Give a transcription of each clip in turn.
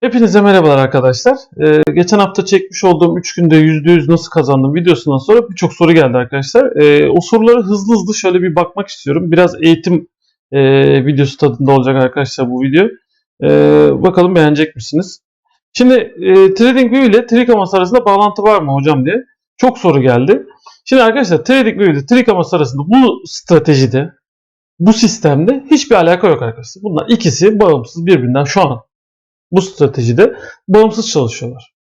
Hepinize merhabalar arkadaşlar. Ee, geçen hafta çekmiş olduğum 3 günde %100 nasıl kazandım videosundan sonra birçok soru geldi arkadaşlar. Ee, o soruları hızlı hızlı şöyle bir bakmak istiyorum. Biraz eğitim e, videosu tadında olacak arkadaşlar bu video. Ee, bakalım beğenecek misiniz? Şimdi e, TradingView ile Trikamas arasında bağlantı var mı hocam diye çok soru geldi. Şimdi arkadaşlar TradingView ile Trikamas arasında bu stratejide, bu sistemde hiçbir alaka yok arkadaşlar. Bunlar ikisi bağımsız birbirinden şu an bu stratejide bağımsız çalışıyorlar.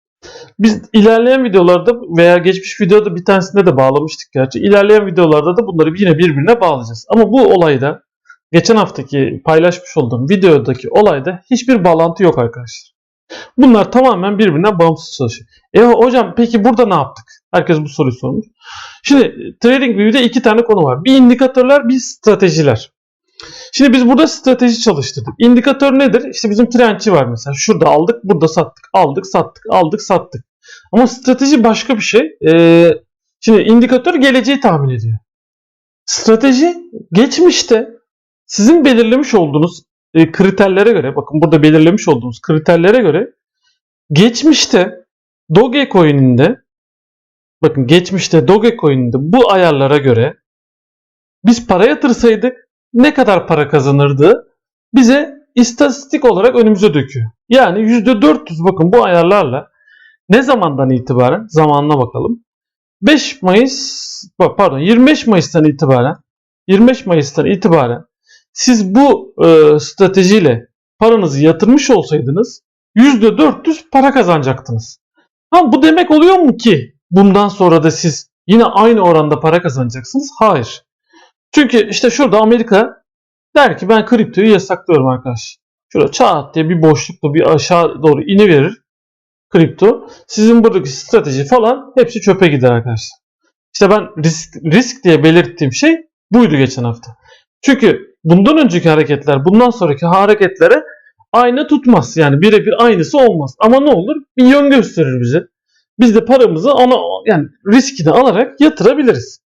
Biz ilerleyen videolarda veya geçmiş videoda bir tanesinde de bağlamıştık gerçi. İlerleyen videolarda da bunları yine birbirine bağlayacağız. Ama bu olayda geçen haftaki paylaşmış olduğum videodaki olayda hiçbir bağlantı yok arkadaşlar. Bunlar tamamen birbirinden bağımsız çalışıyor. E hocam peki burada ne yaptık? Herkes bu soruyu sormuş. Şimdi TradingView'de iki tane konu var. Bir indikatörler, bir stratejiler. Şimdi biz burada strateji çalıştırdık. İndikatör nedir? İşte bizim trendçi var mesela. Şurada aldık, burada sattık. Aldık, sattık, aldık, sattık. Ama strateji başka bir şey. Ee, şimdi indikatör geleceği tahmin ediyor. Strateji geçmişte sizin belirlemiş olduğunuz e, kriterlere göre, bakın burada belirlemiş olduğumuz kriterlere göre geçmişte Dogecoin'inde bakın geçmişte Dogecoin'inde bu ayarlara göre biz para yatırsaydık ne kadar para kazanırdı bize istatistik olarak önümüze döküyor. Yani %400 bakın bu ayarlarla ne zamandan itibaren zamanına bakalım. 5 Mayıs pardon 25 Mayıs'tan itibaren 25 Mayıs'tan itibaren siz bu e, stratejiyle paranızı yatırmış olsaydınız %400 para kazanacaktınız. Ha, bu demek oluyor mu ki bundan sonra da siz yine aynı oranda para kazanacaksınız? Hayır. Çünkü işte şurada Amerika der ki ben kriptoyu yasaklıyorum arkadaş. Şurada çat diye bir boşlukta bir aşağı doğru ini verir kripto. Sizin buradaki strateji falan hepsi çöpe gider arkadaşlar. İşte ben risk, risk diye belirttiğim şey buydu geçen hafta. Çünkü bundan önceki hareketler bundan sonraki hareketlere aynı tutmaz. Yani birebir aynısı olmaz. Ama ne olur? Bir yön gösterir bize. Biz de paramızı ona yani riskini alarak yatırabiliriz.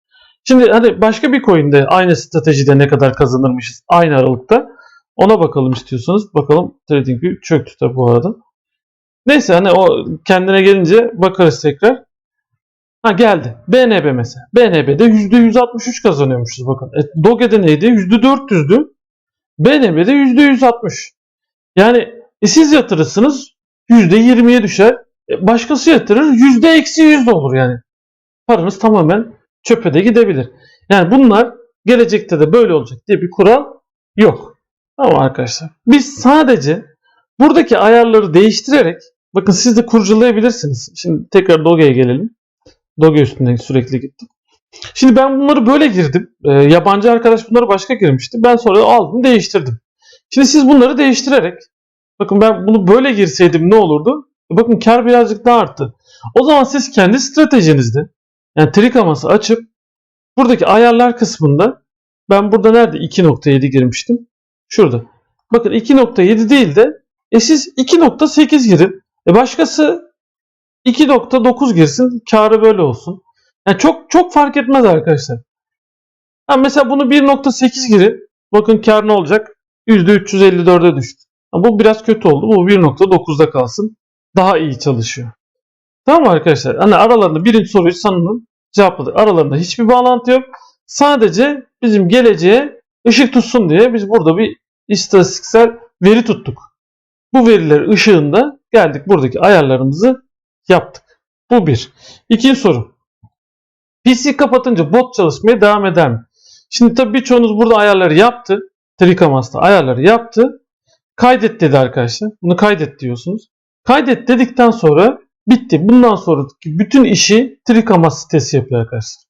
Şimdi hani başka bir coin'de aynı stratejide ne kadar kazanırmışız aynı aralıkta. Ona bakalım istiyorsanız. Bakalım TradingView çöktü tabi bu arada. Neyse hani o kendine gelince bakarız tekrar. Ha geldi. BNB mesela. BNB'de %163 kazanıyormuşuz bakın. E, Doge'de neydi? %400'dü. BNB'de %160. Yani e, siz yatırırsınız %20'ye düşer. E, başkası yatırır %-100 olur yani. Paranız tamamen çöpe de gidebilir. Yani bunlar gelecekte de böyle olacak diye bir kural yok. Ama arkadaşlar biz sadece buradaki ayarları değiştirerek bakın siz de kurcalayabilirsiniz. Şimdi tekrar Doge'ye gelelim. Doge üstünden sürekli gittim. Şimdi ben bunları böyle girdim. Ee, yabancı arkadaş bunları başka girmişti. Ben sonra aldım değiştirdim. Şimdi siz bunları değiştirerek bakın ben bunu böyle girseydim ne olurdu? Bakın kar birazcık daha arttı. O zaman siz kendi stratejinizde yani trikaması açıp buradaki ayarlar kısmında ben burada nerede 2.7 girmiştim? Şurada. Bakın 2.7 değil de e siz 2.8 girin. E başkası 2.9 girsin. Karı böyle olsun. Yani çok çok fark etmez arkadaşlar. Ha mesela bunu 1.8 girin. Bakın kar ne olacak? %354'e düştü. Ha bu biraz kötü oldu. Bu 1.9'da kalsın. Daha iyi çalışıyor. Tamam mı arkadaşlar? Hani aralarında birinci soruyu sanırım cevapladık. Aralarında hiçbir bağlantı yok. Sadece bizim geleceğe ışık tutsun diye biz burada bir istatistiksel veri tuttuk. Bu veriler ışığında geldik buradaki ayarlarımızı yaptık. Bu bir. İkinci soru. PC kapatınca bot çalışmaya devam eder mi? Şimdi tabii birçoğunuz burada ayarları yaptı. Trikamas'ta ayarları yaptı. Kaydet dedi arkadaşlar. Bunu kaydet diyorsunuz. Kaydet dedikten sonra bitti. Bundan sonraki bütün işi Trikamas sitesi yapıyor arkadaşlar.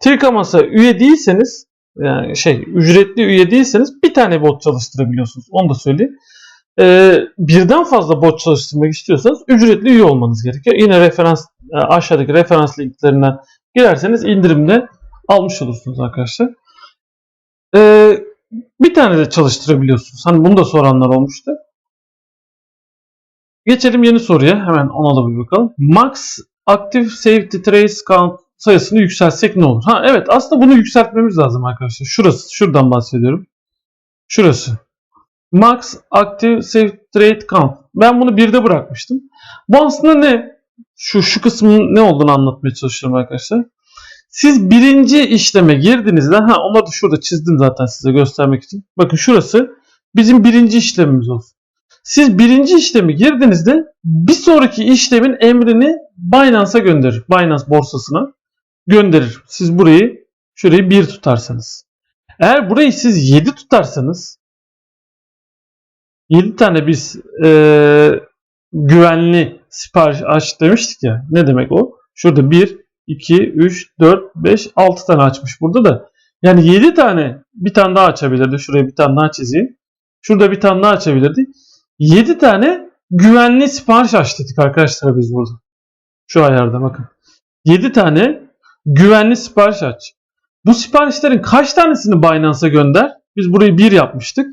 Trikamas'a üye değilseniz yani şey ücretli üye değilseniz bir tane bot çalıştırabiliyorsunuz. Onu da söyleyeyim. Ee, birden fazla bot çalıştırmak istiyorsanız ücretli üye olmanız gerekiyor. Yine referans e, aşağıdaki referans linklerinden girerseniz indirimde almış olursunuz arkadaşlar. Ee, bir tane de çalıştırabiliyorsunuz. Hani bunu da soranlar olmuştu. Geçelim yeni soruya. Hemen ona da bir bakalım. Max Active Safety Trace Count sayısını yükseltsek ne olur? Ha evet aslında bunu yükseltmemiz lazım arkadaşlar. Şurası. Şuradan bahsediyorum. Şurası. Max Active Save Trade Count. Ben bunu birde bırakmıştım. Bu aslında ne? Şu, şu kısmın ne olduğunu anlatmaya çalışıyorum arkadaşlar. Siz birinci işleme girdiğinizde, ha onları da şurada çizdim zaten size göstermek için. Bakın şurası bizim birinci işlemimiz olsun. Siz birinci işlemi girdiğinizde bir sonraki işlemin emrini Binance'a gönderir. Binance borsasına gönderir. Siz burayı şurayı 1 tutarsanız. Eğer burayı siz 7 tutarsanız 7 tane biz e, güvenli sipariş aç demiştik ya. Ne demek o? Şurada 1, 2, 3, 4, 5, 6 tane açmış burada da. Yani 7 tane bir tane daha açabilirdi. Şuraya bir tane daha çizeyim. Şurada bir tane daha açabilirdi. 7 tane güvenli sipariş aç dedik arkadaşlar biz burada. Şu ayarda bakın. 7 tane güvenli sipariş aç. Bu siparişlerin kaç tanesini Binance'a gönder? Biz burayı 1 yapmıştık.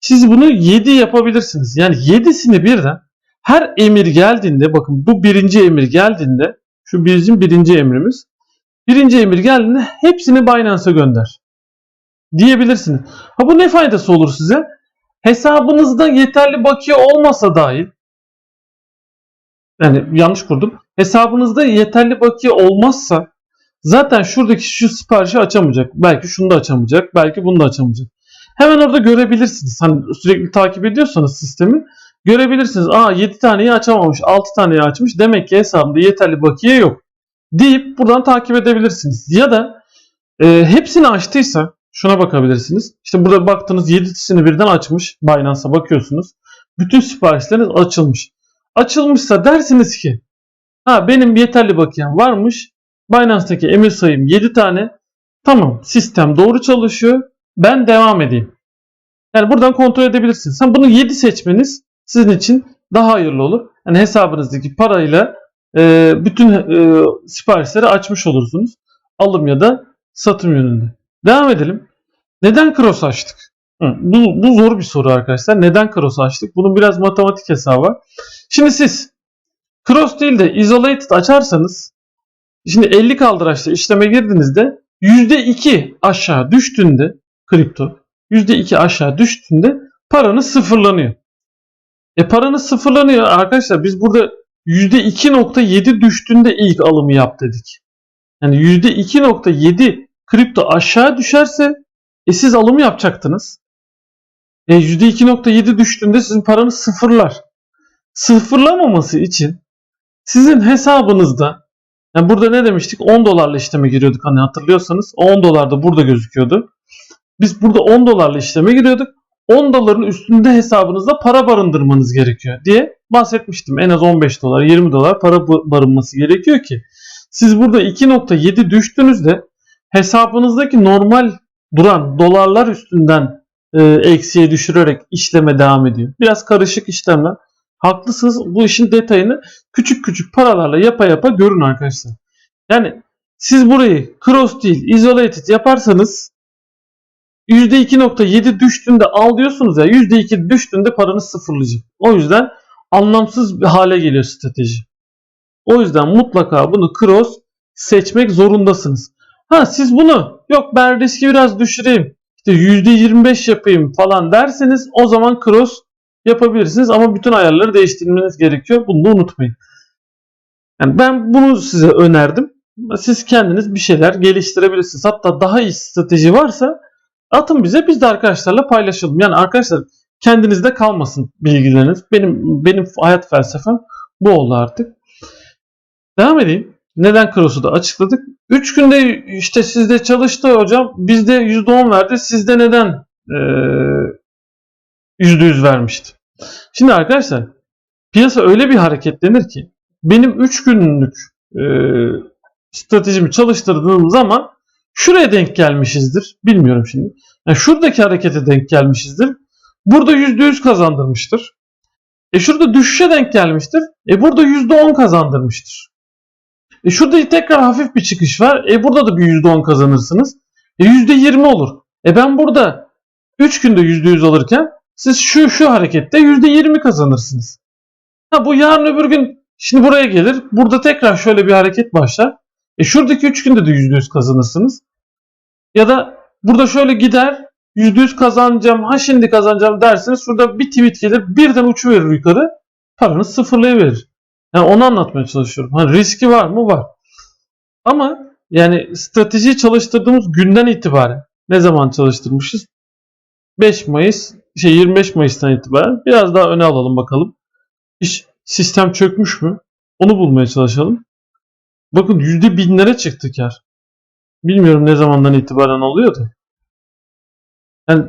Siz bunu 7 yapabilirsiniz. Yani 7'sini birden her emir geldiğinde bakın bu birinci emir geldiğinde şu bizim birinci emrimiz. Birinci emir geldiğinde hepsini Binance'a gönder. Diyebilirsiniz. Ha bu ne faydası olur size? Hesabınızda yeterli bakiye olmasa dahil yani yanlış kurdum. Hesabınızda yeterli bakiye olmazsa zaten şuradaki şu siparişi açamayacak. Belki şunu da açamayacak. Belki bunu da açamayacak. Hemen orada görebilirsiniz. Hani sürekli takip ediyorsanız sistemi görebilirsiniz. Aa 7 taneyi açamamış, 6 taneyi açmış. Demek ki hesabında yeterli bakiye yok. Deyip buradan takip edebilirsiniz. Ya da e, hepsini açtıysa şuna bakabilirsiniz. İşte burada baktınız 7'sini birden açmış. Binance'a bakıyorsunuz. Bütün siparişleriniz açılmış. Açılmışsa dersiniz ki ha benim yeterli bakiyem varmış. Binance'daki emir sayım 7 tane. Tamam sistem doğru çalışıyor. Ben devam edeyim. Yani buradan kontrol edebilirsiniz. Sen bunu 7 seçmeniz sizin için daha hayırlı olur. Yani hesabınızdaki parayla e, bütün e, siparişleri açmış olursunuz. Alım ya da satım yönünde. Devam edelim. Neden cross açtık? Hı, bu, bu zor bir soru arkadaşlar. Neden cross açtık? Bunun biraz matematik hesabı var. Şimdi siz cross değil de isolated açarsanız şimdi 50 kaldıraçlı işleme girdiğinizde %2 aşağı düştüğünde kripto %2 aşağı düştüğünde paranız sıfırlanıyor. E paranız sıfırlanıyor arkadaşlar biz burada %2.7 düştüğünde ilk alımı yap dedik. Yani %2.7 kripto aşağı düşerse e siz alımı yapacaktınız. E %2.7 düştüğünde sizin paranız sıfırlar. Sıfırlamaması için sizin hesabınızda yani burada ne demiştik? 10 dolarla işleme giriyorduk hani hatırlıyorsanız. O 10 dolar da burada gözüküyordu. Biz burada 10 dolarla işleme giriyorduk. 10 doların üstünde hesabınızda para barındırmanız gerekiyor diye bahsetmiştim. En az 15 dolar, 20 dolar para barınması gerekiyor ki siz burada 2.7 düştüğünüzde hesabınızdaki normal duran dolarlar üstünden e, eksiye düşürerek işleme devam ediyor. Biraz karışık işlemler. Haklısınız. Bu işin detayını küçük küçük paralarla yapa yapa görün arkadaşlar. Yani siz burayı cross değil isolated yaparsanız %2.7 düştüğünde al diyorsunuz ya %2 düştüğünde paranız sıfırlayacak. O yüzden anlamsız bir hale geliyor strateji. O yüzden mutlaka bunu cross seçmek zorundasınız. Ha siz bunu yok ben riski biraz düşüreyim işte %25 yapayım falan derseniz o zaman cross yapabilirsiniz ama bütün ayarları değiştirmeniz gerekiyor. Bunu da unutmayın. Yani ben bunu size önerdim. Siz kendiniz bir şeyler geliştirebilirsiniz. Hatta daha iyi strateji varsa atın bize biz de arkadaşlarla paylaşalım. Yani arkadaşlar kendinizde kalmasın bilgileriniz. Benim benim hayat felsefem bu oldu artık. Devam edeyim. Neden Cross'u da açıkladık. 3 günde işte sizde çalıştı hocam. Bizde %10 verdi. Sizde neden ee, %100 vermişti? Şimdi arkadaşlar piyasa öyle bir hareketlenir ki benim 3 günlük e, stratejimi çalıştırdığım zaman şuraya denk gelmişizdir. Bilmiyorum şimdi. Yani şuradaki harekete denk gelmişizdir. Burada %100 kazandırmıştır. E şurada düşüşe denk gelmiştir. E burada %10 kazandırmıştır. E şurada tekrar hafif bir çıkış var. E burada da bir %10 kazanırsınız. E %20 olur. E ben burada 3 günde %100 alırken siz şu şu harekette %20 kazanırsınız. Ha bu yarın öbür gün şimdi buraya gelir. Burada tekrar şöyle bir hareket başlar. E şuradaki 3 günde de %100 kazanırsınız. Ya da burada şöyle gider. %100 kazanacağım, ha şimdi kazanacağım derseniz şurada bir tweet gelir birden uçu verir yukarı. Paranız sıfırlayıverir. Yani onu anlatmaya çalışıyorum. Ha, riski var mı? Var. Ama yani stratejiyi çalıştırdığımız günden itibaren ne zaman çalıştırmışız? 5 Mayıs, şey 25 Mayıs'tan itibaren biraz daha öne alalım bakalım. İş sistem çökmüş mü? Onu bulmaya çalışalım. Bakın yüzde binlere çıktı kar. Bilmiyorum ne zamandan itibaren oluyor da. Yani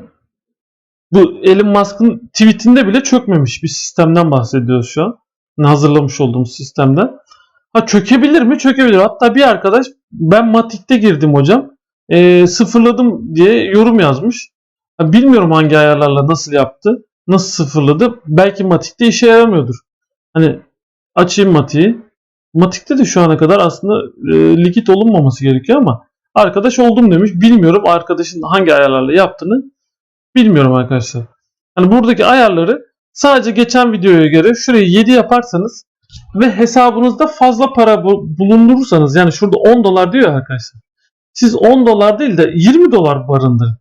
bu Elon Musk'ın tweetinde bile çökmemiş bir sistemden bahsediyoruz şu an. Yani hazırlamış olduğumuz sistemden. Ha çökebilir mi? Çökebilir. Hatta bir arkadaş ben Matik'te girdim hocam. Ee, sıfırladım diye yorum yazmış. Ha, bilmiyorum hangi ayarlarla nasıl yaptı. Nasıl sıfırladı. Belki Matik'te işe yaramıyordur. Hani açayım Matik'i. Matik'te de şu ana kadar aslında e, likit olunmaması gerekiyor ama arkadaş oldum demiş. Bilmiyorum arkadaşın hangi ayarlarla yaptığını bilmiyorum arkadaşlar. Hani buradaki ayarları sadece geçen videoya göre şurayı 7 yaparsanız ve hesabınızda fazla para bu- bulundurursanız yani şurada 10 dolar diyor arkadaşlar. Siz 10 dolar değil de 20 dolar barındırın.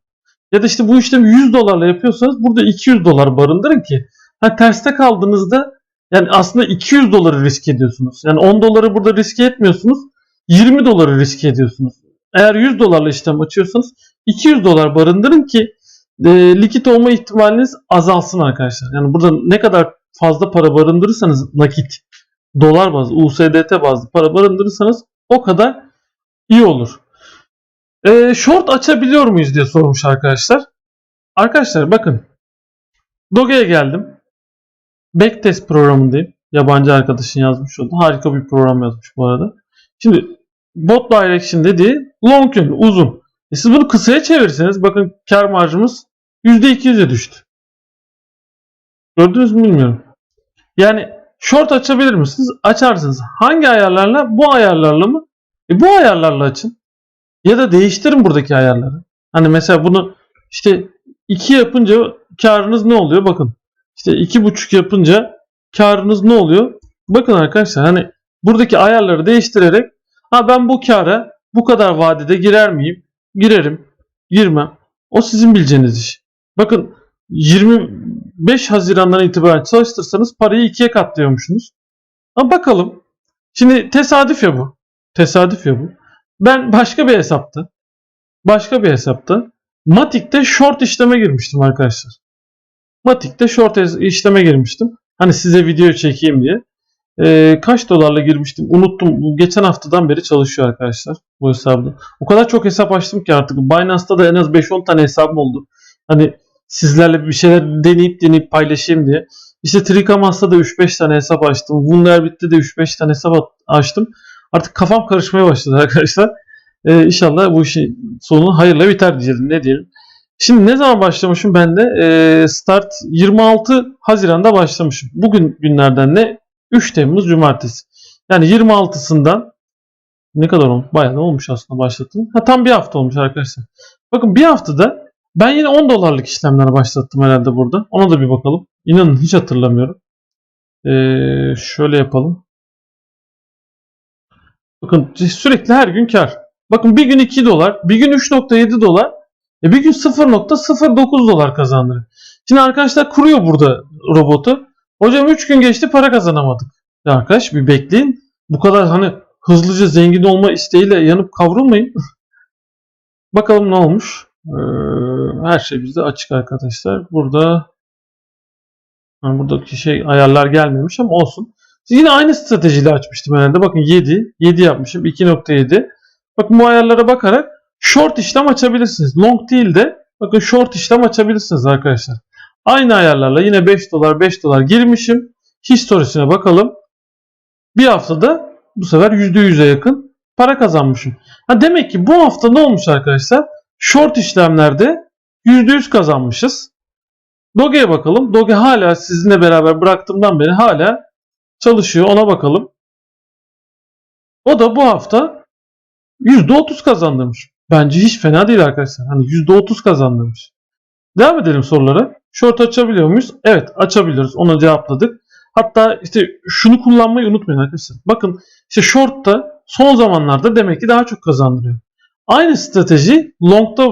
Ya da işte bu işlemi 100 dolarla yapıyorsanız burada 200 dolar barındırın ki ha terste kaldığınızda yani aslında 200 doları risk ediyorsunuz. Yani 10 doları burada riske etmiyorsunuz. 20 doları riske ediyorsunuz. Eğer 100 dolarla işlem açıyorsanız 200 dolar barındırın ki e, likit olma ihtimaliniz azalsın arkadaşlar. Yani burada ne kadar fazla para barındırırsanız nakit, dolar bazlı, USDT bazlı para barındırırsanız o kadar iyi olur. E, short açabiliyor muyuz diye sormuş arkadaşlar. Arkadaşlar bakın. Doge'ye geldim. Backtest programındayım. Yabancı arkadaşın yazmış oldu. Harika bir program yazmış bu arada. Şimdi bot direction dediği long yön uzun. E siz bunu kısaya çevirirseniz bakın kar marjımız %200'e düştü. Gördünüz mü bilmiyorum. Yani short açabilir misiniz? Açarsınız. Hangi ayarlarla? Bu ayarlarla mı? E bu ayarlarla açın. Ya da değiştirin buradaki ayarları. Hani mesela bunu işte 2 yapınca karınız ne oluyor? Bakın. İşte iki buçuk yapınca karınız ne oluyor? Bakın arkadaşlar hani buradaki ayarları değiştirerek ha ben bu kara bu kadar vadede girer miyim? Girerim. Girmem. O sizin bileceğiniz iş. Bakın 25 Haziran'dan itibaren çalıştırsanız parayı ikiye katlıyormuşsunuz. Ama bakalım. Şimdi tesadüf ya bu. Tesadüf ya bu. Ben başka bir hesapta başka bir hesapta Matik'te short işleme girmiştim arkadaşlar. Matik'te short işleme girmiştim. Hani size video çekeyim diye. Ee, kaç dolarla girmiştim unuttum. Geçen haftadan beri çalışıyor arkadaşlar bu hesabda. O kadar çok hesap açtım ki artık. Binance'da da en az 5-10 tane hesabım oldu. Hani sizlerle bir şeyler deneyip deneyip paylaşayım diye. İşte Trikamas'ta da 3-5 tane hesap açtım. Wunderbit'te de 3-5 tane hesap açtım. Artık kafam karışmaya başladı arkadaşlar. Ee, inşallah bu işin sonu hayırla biter diyelim. Ne diyelim. Şimdi ne zaman başlamışım ben de? Ee, start 26 Haziran'da başlamışım. Bugün günlerden ne? 3 Temmuz Cumartesi. Yani 26'sından ne kadar olmuş? Bayağı da olmuş aslında başlattım. Ha tam bir hafta olmuş arkadaşlar. Bakın bir haftada ben yine 10 dolarlık işlemlere başlattım herhalde burada. Ona da bir bakalım. İnanın hiç hatırlamıyorum. Ee, şöyle yapalım. Bakın sürekli her gün kar. Bakın bir gün 2 dolar, bir gün 3.7 dolar, e bir gün 0.09 dolar kazandırıyor. Şimdi arkadaşlar kuruyor burada robotu. Hocam 3 gün geçti para kazanamadık. Ya arkadaş bir bekleyin. Bu kadar hani hızlıca zengin olma isteğiyle yanıp kavrulmayın. Bakalım ne olmuş. Ee, her şey bizde açık arkadaşlar. Burada ha, buradaki şey ayarlar gelmemiş ama olsun. Yine aynı stratejiyle açmıştım herhalde. Bakın 7. 7 yapmışım. 2.7. Bakın bu ayarlara bakarak short işlem açabilirsiniz. Long değil de bakın short işlem açabilirsiniz arkadaşlar. Aynı ayarlarla yine 5 dolar 5 dolar girmişim. Historisine bakalım. Bir haftada bu sefer %100'e yakın para kazanmışım. Ha demek ki bu hafta ne olmuş arkadaşlar? Short işlemlerde %100 kazanmışız. Doge'ye bakalım. Doge hala sizinle beraber bıraktığımdan beri hala çalışıyor. Ona bakalım. O da bu hafta %30 kazandırmış. Bence hiç fena değil arkadaşlar. Hani %30 kazandırmış. Devam edelim sorulara. Short açabiliyor muyuz? Evet açabiliriz. Ona cevapladık. Hatta işte şunu kullanmayı unutmayın arkadaşlar. Bakın işte short'ta son zamanlarda demek ki daha çok kazandırıyor. Aynı strateji long'da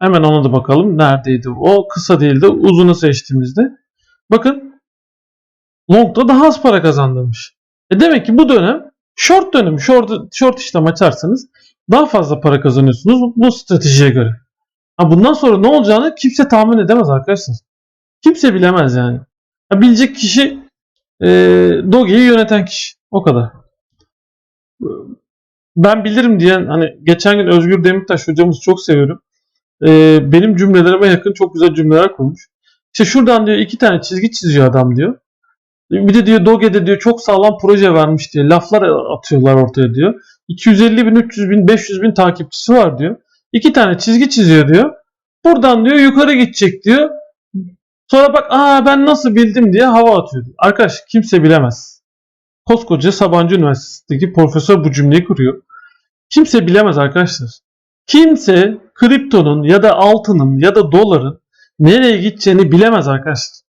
Hemen ona da bakalım. Neredeydi o? Kısa değildi. Uzunu seçtiğimizde. Bakın long'da daha az para kazandırmış. E demek ki bu dönem short dönemi. Short, short işlem açarsanız daha fazla para kazanıyorsunuz bu stratejiye göre. Ha bundan sonra ne olacağını kimse tahmin edemez arkadaşlar. Kimse bilemez yani. Ha bilecek kişi e, Doge'yi yöneten kişi. O kadar. Ben bilirim diyen hani geçen gün Özgür Demirtaş hocamızı çok seviyorum. E, benim cümlelerime yakın çok güzel cümleler kurmuş. İşte şuradan diyor iki tane çizgi çiziyor adam diyor. Bir de diyor Doge'de diyor çok sağlam proje vermiş diye laflar atıyorlar ortaya diyor. 250 bin, 300 bin, 500 bin takipçisi var diyor. İki tane çizgi çiziyor diyor. Buradan diyor yukarı gidecek diyor. Sonra bak aa ben nasıl bildim diye hava atıyor. Arkadaş kimse bilemez. Koskoca Sabancı Üniversitesi'ndeki profesör bu cümleyi kuruyor. Kimse bilemez arkadaşlar. Kimse kriptonun ya da altının ya da doların nereye gideceğini bilemez arkadaşlar.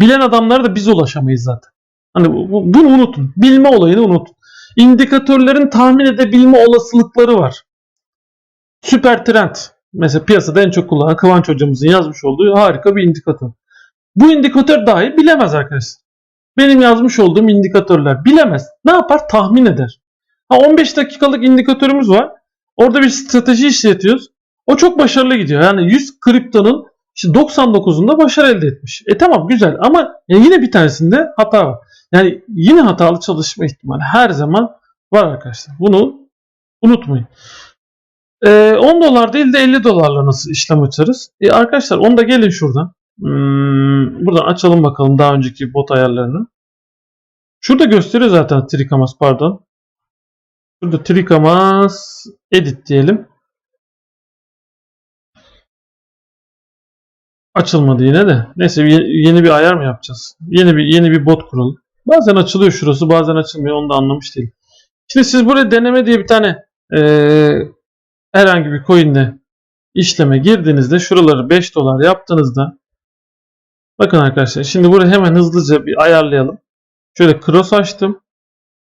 Bilen adamlara da biz ulaşamayız zaten. Hani bu- bunu unutun. Bilme olayını unutun. İndikatörlerin tahmin edebilme olasılıkları var. Süper trend. Mesela piyasada en çok kullanılan Kıvanç hocamızın yazmış olduğu harika bir indikatör. Bu indikatör dahi bilemez arkadaşlar. Benim yazmış olduğum indikatörler bilemez. Ne yapar? Tahmin eder. Ha 15 dakikalık indikatörümüz var. Orada bir strateji işletiyoruz. O çok başarılı gidiyor. Yani 100 kriptonun işte 99'unda başarı elde etmiş. E tamam güzel ama yine bir tanesinde hata var. Yani yine hatalı çalışma ihtimali her zaman var arkadaşlar. Bunu unutmayın. Ee, 10 dolar değil de 50 dolarla nasıl işlem açarız? E arkadaşlar onu da gelin şuradan. Hmm, buradan açalım bakalım daha önceki bot ayarlarını. Şurada gösteriyor zaten Trikamas pardon. Şurada Trikamas edit diyelim. Açılmadı yine de. Neyse ye- yeni bir ayar mı yapacağız? Yeni bir yeni bir bot kuralım. Bazen açılıyor şurası, bazen açılmıyor. Onu da anlamış değilim. Şimdi siz buraya deneme diye bir tane eee, herhangi bir coin'le işleme girdiğinizde şuraları 5 dolar yaptığınızda bakın arkadaşlar şimdi buraya hemen hızlıca bir ayarlayalım. Şöyle cross açtım.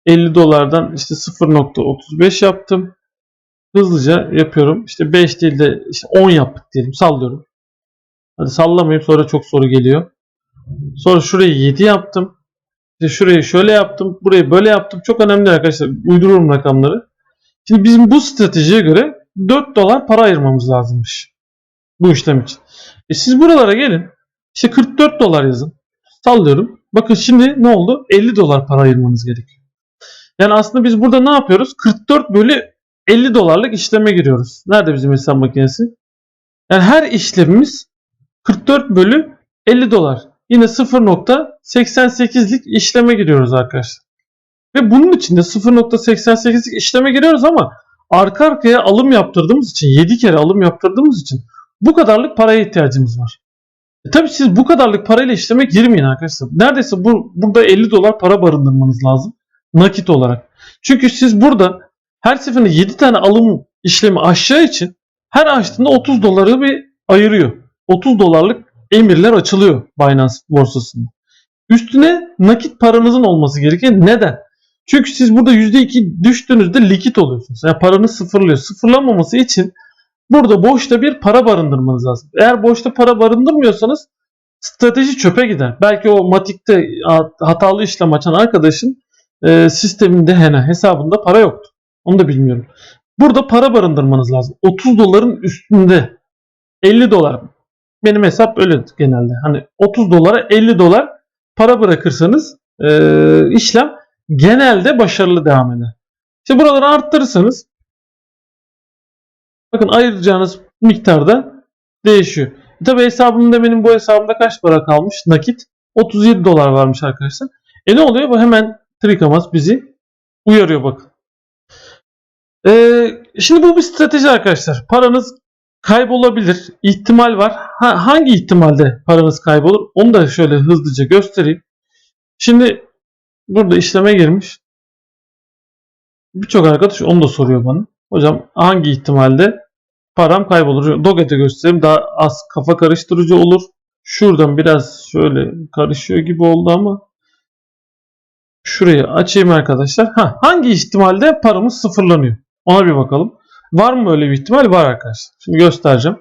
50 dolardan işte 0.35 yaptım. Hızlıca yapıyorum. İşte 5 değil de işte 10 yaptık diyelim. Sallıyorum. Hadi sallamayayım sonra çok soru geliyor. Sonra şurayı 7 yaptım. İşte şurayı şöyle yaptım. Burayı böyle yaptım. Çok önemli arkadaşlar. Uydururum rakamları. Şimdi bizim bu stratejiye göre 4 dolar para ayırmamız lazımmış. Bu işlem için. E siz buralara gelin. İşte 44 dolar yazın. Sallıyorum. Bakın şimdi ne oldu? 50 dolar para ayırmanız gerekiyor. Yani aslında biz burada ne yapıyoruz? 44 bölü 50 dolarlık işleme giriyoruz. Nerede bizim hesap makinesi? Yani her işlemimiz 44 bölü 50 dolar. Yine 0.88'lik işleme giriyoruz arkadaşlar. Ve bunun için de 0.88'lik işleme giriyoruz ama arka arkaya alım yaptırdığımız için 7 kere alım yaptırdığımız için bu kadarlık paraya ihtiyacımız var. E tabii siz bu kadarlık parayla işleme girmeyin arkadaşlar. Neredeyse bu, burada 50 dolar para barındırmanız lazım. Nakit olarak. Çünkü siz burada her seferinde 7 tane alım işlemi aşağı için her açtığında 30 doları bir ayırıyor. 30 dolarlık emirler açılıyor Binance borsasında. Üstüne nakit paranızın olması gerekiyor. Neden? Çünkü siz burada %2 düştüğünüzde likit oluyorsunuz. Yani paranız sıfırlıyor. Sıfırlanmaması için burada boşta bir para barındırmanız lazım. Eğer boşta para barındırmıyorsanız strateji çöpe gider. Belki o matikte hatalı işlem açan arkadaşın e, sisteminde hani hesabında para yoktu. Onu da bilmiyorum. Burada para barındırmanız lazım. 30 doların üstünde 50 dolar. Benim hesap öyle genelde. Hani 30 dolara 50 dolar para bırakırsanız e, işlem genelde başarılı devam eder. İşte buraları arttırırsanız bakın ayıracağınız miktarda değişiyor. Tabi hesabımda benim bu hesabımda kaç para kalmış nakit? 37 dolar varmış arkadaşlar. E ne oluyor? Bu hemen Trikamas bizi uyarıyor bakın. Ee, şimdi bu bir strateji arkadaşlar. Paranız kaybolabilir. ihtimal var. Ha, hangi ihtimalde paranız kaybolur? Onu da şöyle hızlıca göstereyim. Şimdi burada işleme girmiş. Birçok arkadaş onu da soruyor bana. Hocam hangi ihtimalde param kaybolur? Doge'de göstereyim. Daha az kafa karıştırıcı olur. Şuradan biraz şöyle karışıyor gibi oldu ama şurayı açayım arkadaşlar. Ha, hangi ihtimalde paramız sıfırlanıyor? Ona bir bakalım. Var mı öyle bir ihtimal? Var arkadaşlar. Şimdi göstereceğim.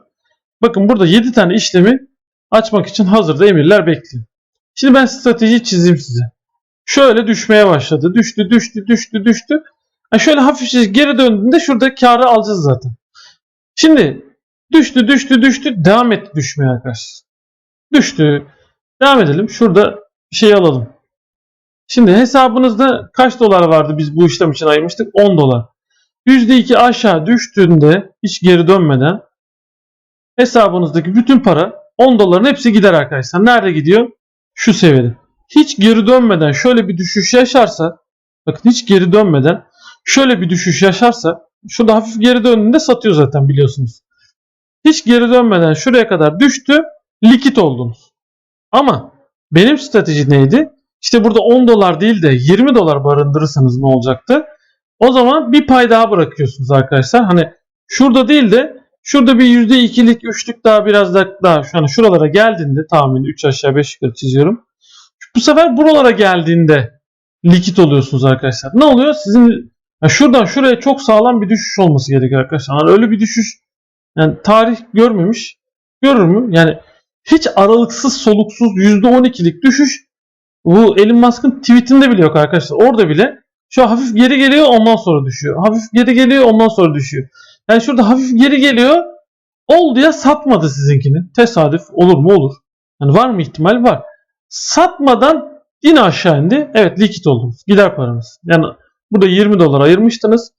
Bakın burada 7 tane işlemi açmak için hazırda emirler bekliyor. Şimdi ben strateji çizeyim size. Şöyle düşmeye başladı. Düştü, düştü, düştü, düştü. Ha şöyle hafifçe geri döndüğünde şurada karı alacağız zaten. Şimdi düştü, düştü, düştü. Devam etti düşmeye arkadaşlar. Düştü. Devam edelim. Şurada bir şey alalım. Şimdi hesabınızda kaç dolar vardı biz bu işlem için ayırmıştık? 10 dolar. %2 aşağı düştüğünde hiç geri dönmeden hesabınızdaki bütün para 10 doların hepsi gider arkadaşlar. Nerede gidiyor? Şu seviyede. Hiç geri dönmeden şöyle bir düşüş yaşarsa bakın hiç geri dönmeden şöyle bir düşüş yaşarsa şurada hafif geri döndüğünde satıyor zaten biliyorsunuz. Hiç geri dönmeden şuraya kadar düştü. Likit oldunuz. Ama benim strateji neydi? İşte burada 10 dolar değil de 20 dolar barındırırsanız ne olacaktı? O zaman bir pay daha bırakıyorsunuz arkadaşlar. Hani şurada değil de şurada bir %2'lik 3'lük daha biraz da daha şu an şuralara geldiğinde tahmin 3 aşağı 5 yukarı çiziyorum. Bu sefer buralara geldiğinde likit oluyorsunuz arkadaşlar. Ne oluyor? Sizin ya şuradan şuraya çok sağlam bir düşüş olması gerekiyor arkadaşlar. Yani öyle bir düşüş yani tarih görmemiş. Görür mü? Yani hiç aralıksız soluksuz %12'lik düşüş bu Elon Musk'ın tweetinde bile yok arkadaşlar. Orada bile şu hafif geri geliyor ondan sonra düşüyor. Hafif geri geliyor ondan sonra düşüyor. Yani şurada hafif geri geliyor. Oldu ya satmadı sizinkini. Tesadüf olur mu olur. Yani var mı ihtimal? Var. Satmadan yine aşağı indi. Evet likit oldunuz. Gider paranız. Yani burada 20 dolar ayırmıştınız.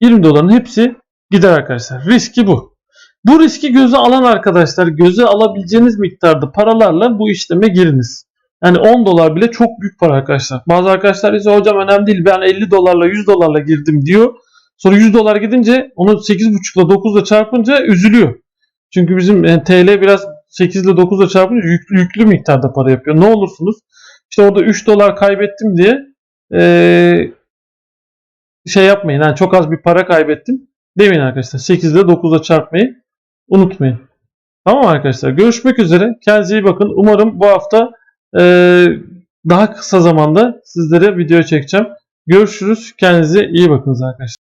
20 doların hepsi gider arkadaşlar. Riski bu. Bu riski göze alan arkadaşlar göze alabileceğiniz miktarda paralarla bu işleme giriniz. Yani 10 dolar bile çok büyük para arkadaşlar. Bazı arkadaşlar ise hocam önemli değil ben 50 dolarla 100 dolarla girdim diyor. Sonra 100 dolar gidince onu 8.5 ile 9 ile çarpınca üzülüyor. Çünkü bizim yani TL biraz 8 ile 9 ile çarpınca yüklü, yüklü miktarda para yapıyor. Ne olursunuz işte orada 3 dolar kaybettim diye ee, şey yapmayın. Yani çok az bir para kaybettim demeyin arkadaşlar. 8 ile 9 ile çarpmayı unutmayın. Tamam arkadaşlar. Görüşmek üzere. Kendinize iyi bakın. Umarım bu hafta ee, daha kısa zamanda sizlere video çekeceğim. Görüşürüz. Kendinize iyi bakınız arkadaşlar.